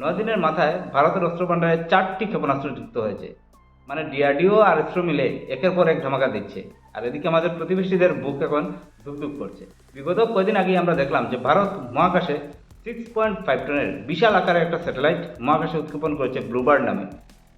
নয় দিনের মাথায় ভারতের অস্ত্র ভাণ্ডারে চারটি ক্ষেপণাস্ত্র যুক্ত হয়েছে। মানে ডিআরডিও আর ইসরো মিলে একের পর এক ধামাকা দিচ্ছে। আর এদিকে আমাদের প্রতিবেশীদের বুক এখন ধুকধুক করছে। বিগত কয়েকদিন আগেই আমরা দেখলাম যে ভারত মহাকাশে সিক্স পয়েন্ট ফাইভ টনের বিশাল আকারের একটা স্যাটেলাইট মহাকাশে উৎক্ষেপণ করেছে ব্লুবার্ড নামে।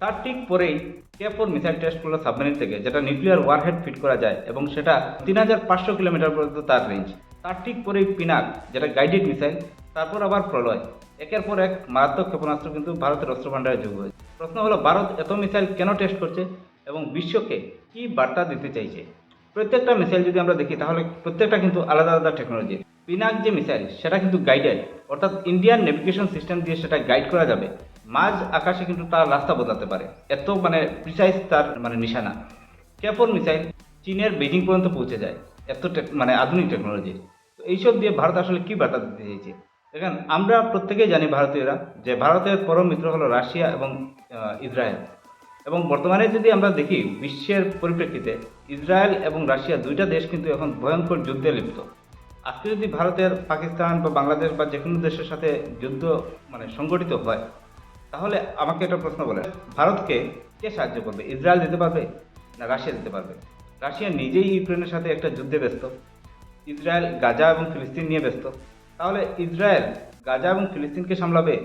তার ঠিক পরেই কে ফোর মিসাইল টেস্ট করল সাবমেরিন থেকে, যেটা নিউক্লিয়ার ওয়ারহেড ফিট করা যায় এবং সেটা তিন হাজার পাঁচশো কিলোমিটার পর্যন্ত তার রেঞ্জ তার ঠিক পরেই পিনাক, যেটা গাইডেড মিসাইল তারপর আবার প্রলয়। একের পর এক মারাত্মক ক্ষেপণাস্ত্র কিন্তু ভারতের অস্ত্র ভাণ্ডারে যোগ হয়েছে। প্রশ্ন হলো, ভারত এত মিসাইল কেন টেস্ট করছে এবং বিশ্বকে কি বার্তা দিতে চাইছে? প্রত্যেকটা মিসাইল যদি আমরা দেখি, তাহলে প্রত্যেকটা কিন্তু আলাদা আলাদা টেকনোলজি পিনাক যে মিসাইল, সেটা কিন্তু গাইডেড অর্থাৎ ইন্ডিয়ান নেভিগেশন সিস্টেম দিয়ে সেটা গাইড করা যাবে। মাঝ আকাশে কিন্তু তার রাস্তা বদলাতে পারে। এত মানে প্রিসাইজ তার মানে নিশানা। ক্যাপর মিসাইল চীনের বেজিং পর্যন্ত পৌঁছে যায়। এত মানে আধুনিক টেকনোলজি তো এইসব দিয়ে ভারত আসলে কি বার্তা দিতে চাইছে? দেখেন, আমরা প্রত্যেকেই জানি ভারতীয়রা যে ভারতের পরম মিত্র হলো রাশিয়া এবং ইসরায়েল। এবং বর্তমানে যদি আমরা দেখি বিশ্বের পরিপ্রেক্ষিতে, ইসরায়েল এবং রাশিয়া দুইটা দেশ কিন্তু এখন ভয়ঙ্কর যুদ্ধে লিপ্ত। আজকে যদি ভারতের পাকিস্তান বা বাংলাদেশ বা যে কোনো দেশের সাথে যুদ্ধ মানে সংগঠিত হয়, তাহলে আমাকে একটা প্রশ্ন বলে ভারতকে কে সাহায্য করবে? ইসরায়েল দিতে পারবে না রাশিয়া দিতে পারবে? রাশিয়া নিজেই ইউক্রেনের সাথে একটা যুদ্ধে ব্যস্ত, ইসরায়েল গাজা এবং ফিলিস্তিন নিয়ে ব্যস্ত তাহলে ইসরায়েল গাজা এবং ফিলিস্তিনকে সামলাবে,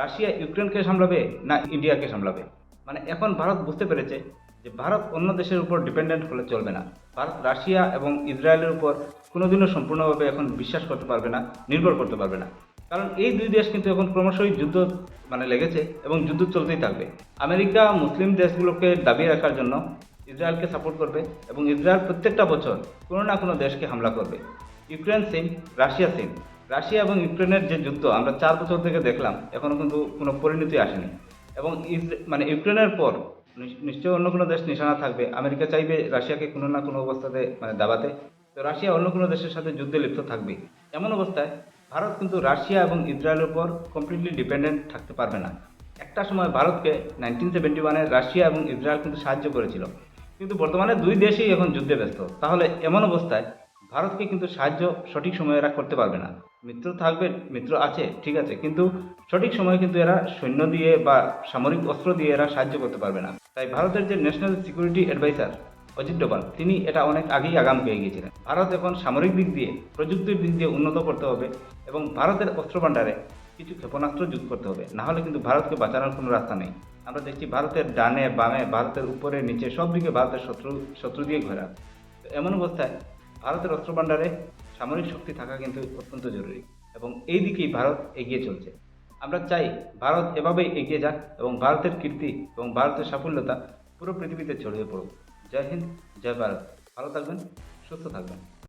রাশিয়া ইউক্রেনকে সামলাবে না ইন্ডিয়াকে সামলাবে? মানে এখন ভারত বুঝতে পেরেছে যে ভারত অন্য দেশের উপর ডিপেন্ডেন্ট হলে চলবে না। ভারত রাশিয়া এবং ইসরায়েলের উপর কোনোদিনও সম্পূর্ণভাবে এখন বিশ্বাস করতে পারবে না, নির্ভর করতে পারবে না। কারণ এই দুই দেশ কিন্তু এখন ক্রমশই যুদ্ধ মানে লেগেছে এবং যুদ্ধ চলতেই থাকবে। আমেরিকা মুসলিম দেশগুলোকে দাবিয়ে রাখার জন্য ইসরায়েলকে সাপোর্ট করবে এবং ইসরায়েল প্রত্যেকটা বছর কোনো না কোনো দেশকে হামলা করবে। Ukraine same Russia same Russia এবং ইউক্রেনের যে যুদ্ধ, আমরা চার বছর থেকে দেখলাম এখনও কিন্তু কোনো পরিণতি আসেনি। এবং মানে ইউক্রেনের পর নিশ্চয়ই অন্য কোনো দেশ নিশানা থাকবে, আমেরিকা চাইবে রাশিয়াকে কোনো না কোনো অবস্থাতে মানে দাবাতে। তো রাশিয়া অন্য কোনো দেশের সাথে যুদ্ধে লিপ্ত থাকবে। এমন অবস্থায় ভারত কিন্তু রাশিয়া এবং ইসরায়েলের উপর কমপ্লিটলি ডিপেন্ডেন্ট থাকতে পারবে না। একটা সময় ভারতকে নাইনটিন সেভেন্টি ওয়ানে রাশিয়া এবং ইসরায়েল কিন্তু সাহায্য করেছিল। কিন্তু বর্তমানে দুই দেশই এখন যুদ্ধে ব্যস্ত। তাহলে এমন অবস্থায় ভারতকে কিন্তু সাহায্য সঠিক সময়ে এরা করতে পারবে না। মিত্র থাকবে, মিত্র আছে, ঠিক আছে, কিন্তু সঠিক সময়ে কিন্তু এরা সৈন্য দিয়ে বা সামরিক অস্ত্র দিয়ে এরা সাহায্য করতে পারবে না। তাই ভারতের যে national security adviser Ajit Doval, তিনি এটা অনেক আগেই আগাম পেয়ে গিয়েছিলেন ভারত এখন সামরিক দিক দিয়ে, প্রযুক্তির দিক দিয়ে উন্নত করতে হবে এবং ভারতের অস্ত্র ভাণ্ডারে কিছু ক্ষেপণাস্ত্র যোগ করতে হবে। না হলে কিন্তু ভারতকে বাঁচানোর কোনো রাস্তা নেই। আমরা দেখছি ভারতের ডানে, বামে, ভারতের উপরে, নিচে সব দিকে ভারতের শত্রু শত্রু দিয়ে ঘেরা। এমন অবস্থায় ভারতের অস্ত্রভাণ্ডারে সামরিক শক্তি থাকা কিন্তু অত্যন্ত জরুরি এবং এই দিকেই ভারত এগিয়ে চলছে। আমরা চাই ভারত এভাবেই এগিয়ে যাক এবং ভারতের কীর্তি এবং ভারতের সাফল্যতা পুরো পৃথিবীতে ছড়িয়ে পড়ুক। জয় হিন্দ, জয় ভারত। ভালো থাকবেন, সুস্থ থাকবেন।